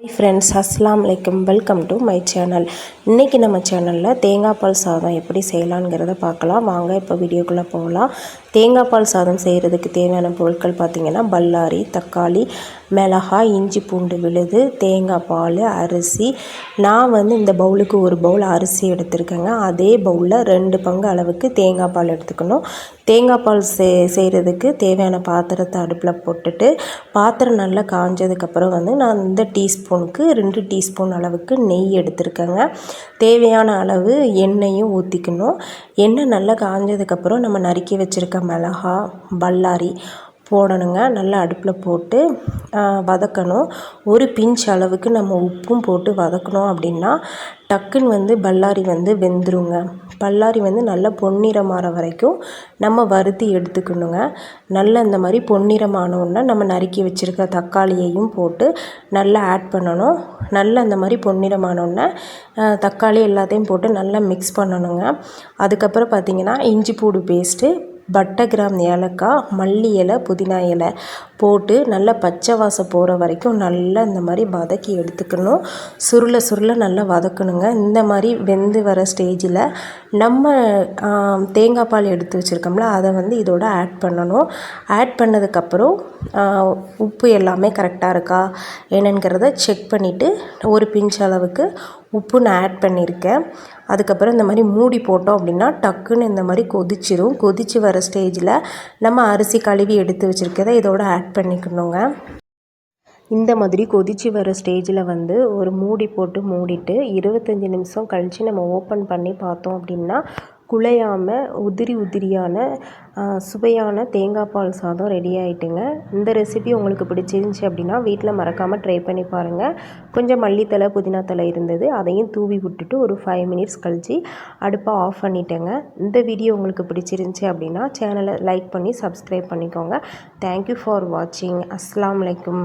Hi friends அஸ்லாம் வலைக்கம் welcome to my channel இன்றைக்கி நம்ம சேனலில் தேங்காய் பால் சாதம் எப்படி செய்யலாங்கிறத பார்க்கலாம். வாங்க இப்போ வீடியோக்குள்ளே போகலாம். தேங்காய் பால் சாதம் செய்கிறதுக்கு தேவையான பொருட்கள் பார்த்திங்கன்னா பல்லாரி தக்காளி மிளகாய் இஞ்சி பூண்டு விழுது தேங்காய் பால் அரிசி. நான் வந்து இந்த பவுலுக்கு ஒரு பவுல் அரிசி எடுத்திருக்கேங்க. அதே பவுலில் ரெண்டு பங்கு அளவுக்கு தேங்காய் பால் எடுத்துக்கணும். தேங்காய் பால் சே செய்கிறதுக்கு தேவையான பாத்திரத்தை அடுப்பில் போட்டுட்டு பாத்திரம் நல்லா காஞ்சதுக்கப்புறம் வந்து நான் இந்த டீஸ்பூனுக்கு ரெண்டு டீஸ்பூன் அளவுக்கு நெய் எடுத்திருக்கேங்க. தேவையான அளவு எண்ணெயும் ஊற்றிக்கணும் எண்ணெய் நல்லா காஞ்சதுக்கப்புறம் நம்ம நறுக்கி வச்சுருக்க மிளகா பல்லாரி போடணுங்க. நல்லா அடுப்பில் போட்டு வதக்கணும். ஒரு பிஞ்ச் அளவுக்கு நம்ம உப்பும் போட்டு வதக்கணும் அப்படின்னா டக்குன்னு வந்து பல்லாரி வந்து வெந்துருங்க. பல்லாரி வந்து நல்லா பொன்னிறமாற வரைக்கும் நம்ம வறுத்து எடுத்துக்கணுங்க. நல்லா இந்த மாதிரி பொன்னிறமானோடனே நம்ம நறுக்கி வச்சுருக்க தக்காளியையும் போட்டு நல்லா ஆட் பண்ணணும். நல்லா இந்த மாதிரி பொன்னிறமானோடனே தக்காளி எல்லாத்தையும் போட்டு நல்லா மிக்ஸ் பண்ணணுங்க. அதுக்கப்புறம் பார்த்திங்கன்னா இஞ்சி பூடு பேஸ்ட்டு பட்டை கிராம் ஏலக்காய் மல்லி இலை புதினா இலை. போட்டு நல்லா பச்சை வாசம் போகிற வரைக்கும் நல்லா இந்த மாதிரி வதக்கி எடுத்துக்கணும். சுருள சுருள நல்லா வதக்கணுங்க. இந்த மாதிரி வெந்து வர ஸ்டேஜில் நம்ம தேங்காய் பால் எடுத்து வச்சுருக்கோம்ல அதை வந்து இதோட ஆட் பண்ணணும். ஆட் பண்ணதுக்கப்புறம் உப்பு எல்லாமே கரெக்டாக இருக்கா என்னங்கிறத செக் பண்ணிவிட்டு ஒரு பிஞ்ச் அளவுக்கு உப்பு நான் ஆட் பண்ணியிருக்கேன். அதுக்கப்புறம் இந்த மாதிரி மூடி போட்டோம் அப்படின்னா டக்குன்னு இந்த மாதிரி கொதிச்சிரும். கொதித்து வர ஸ்டேஜில் நம்ம அரிசி கழுவி எடுத்து வச்சுருக்கதை இதோட ஆட் ஆட் பண்ணிக்கணுங்க. இந்த மாதிரி கொதித்து வர ஸ்டேஜில் வந்து ஒரு மூடி போட்டு மூடிட்டு இருபத்தஞ்சி நிமிஷம் கழித்து நம்ம ஓப்பன் பண்ணி பார்த்தோம் அப்படின்னா குழையாமல் உதிரி உதிரியான சுவையான தேங்காய் பால் சாதம் ரெடி ஆகிட்டுங்க இந்த ரெசிபி உங்களுக்கு பிடிச்சிருந்துச்சி அப்படின்னா வீட்டில் மறக்காமல் ட்ரை பண்ணி பாருங்கள் கொஞ்சம் மல்லித்தலை புதினா தலை இருந்தது. அதையும் தூவி விட்டுட்டு ஒரு ஃபைவ் மினிட்ஸ் கழித்து அடுப்பை ஆஃப் பண்ணிட்டேங்க. இந்த வீடியோ உங்களுக்கு பிடிச்சிருந்துச்சி அப்படின்னா சேனலை லைக் பண்ணி சப்ஸ்கிரைப் பண்ணிக்கோங்க. தேங்க்யூ ஃபார் வாட்சிங் அஸ்லாம் வலைக்கும்